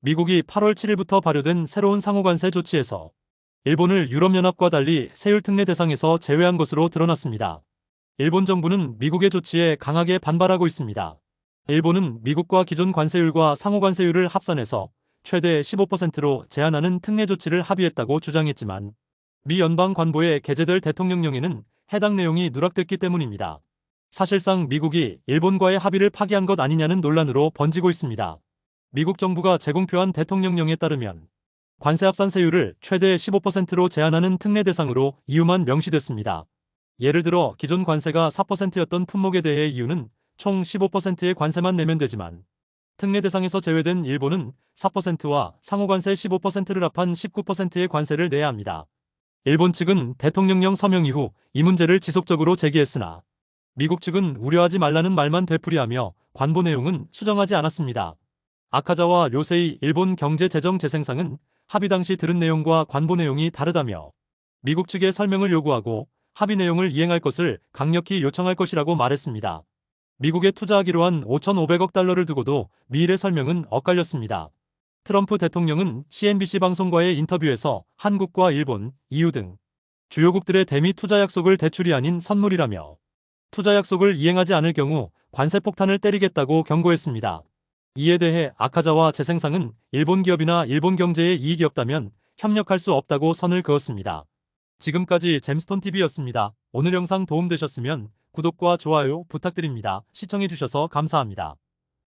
미국이 8월 7일부터 발효된 새로운 상호관세 조치에서 일본을 유럽연합과 달리 세율 특례 대상에서 제외한 것으로 드러났습니다. 일본 정부는 미국의 조치에 강하게 반발하고 있습니다. 일본은 미국과 기존 관세율과 상호관세율을 합산해서 최대 15%로 제한하는 특례 조치를 합의했다고 주장했지만 미 연방 관보에 게재될 대통령령에는 해당 내용이 누락됐기 때문입니다. 사실상 미국이 일본과의 합의를 파기한 것 아니냐는 논란으로 번지고 있습니다. 미국 정부가 제공표한 대통령령에 따르면 관세 합산세율을 최대 15%로 제한하는 특례 대상으로 이유만 명시됐습니다. 예를 들어 기존 관세가 4%였던 품목에 대해 이유는 총 15%의 관세만 내면 되지만 특례 대상에서 제외된 일본은 4%와 상호관세 15%를 합한 19%의 관세를 내야 합니다. 일본 측은 대통령령 서명 이후 이 문제를 지속적으로 제기했으나 미국 측은 우려하지 말라는 말만 되풀이하며 관보 내용은 수정하지 않았습니다. 아카자와 료세이 일본 경제재정재생상은 합의 당시 들은 내용과 관보 내용이 다르다며 미국 측에 설명을 요구하고 합의 내용을 이행할 것을 강력히 요청할 것이라고 말했습니다. 미국에 투자하기로 한 5,500억 달러를 두고도 미일의 설명은 엇갈렸습니다. 트럼프 대통령은 CNBC 방송과의 인터뷰에서 한국과 일본, EU 등 주요국들의 대미 투자 약속을 대출이 아닌 선물이라며 투자 약속을 이행하지 않을 경우 관세 폭탄을 때리겠다고 경고했습니다. 이에 대해 아카자와 재생상은 일본 기업이나 일본 경제에 이익이 없다면 협력할 수 없다고 선을 그었습니다. 지금까지 잼스톤TV였습니다. 오늘 영상 도움되셨으면 구독과 좋아요 부탁드립니다. 시청해주셔서 감사합니다.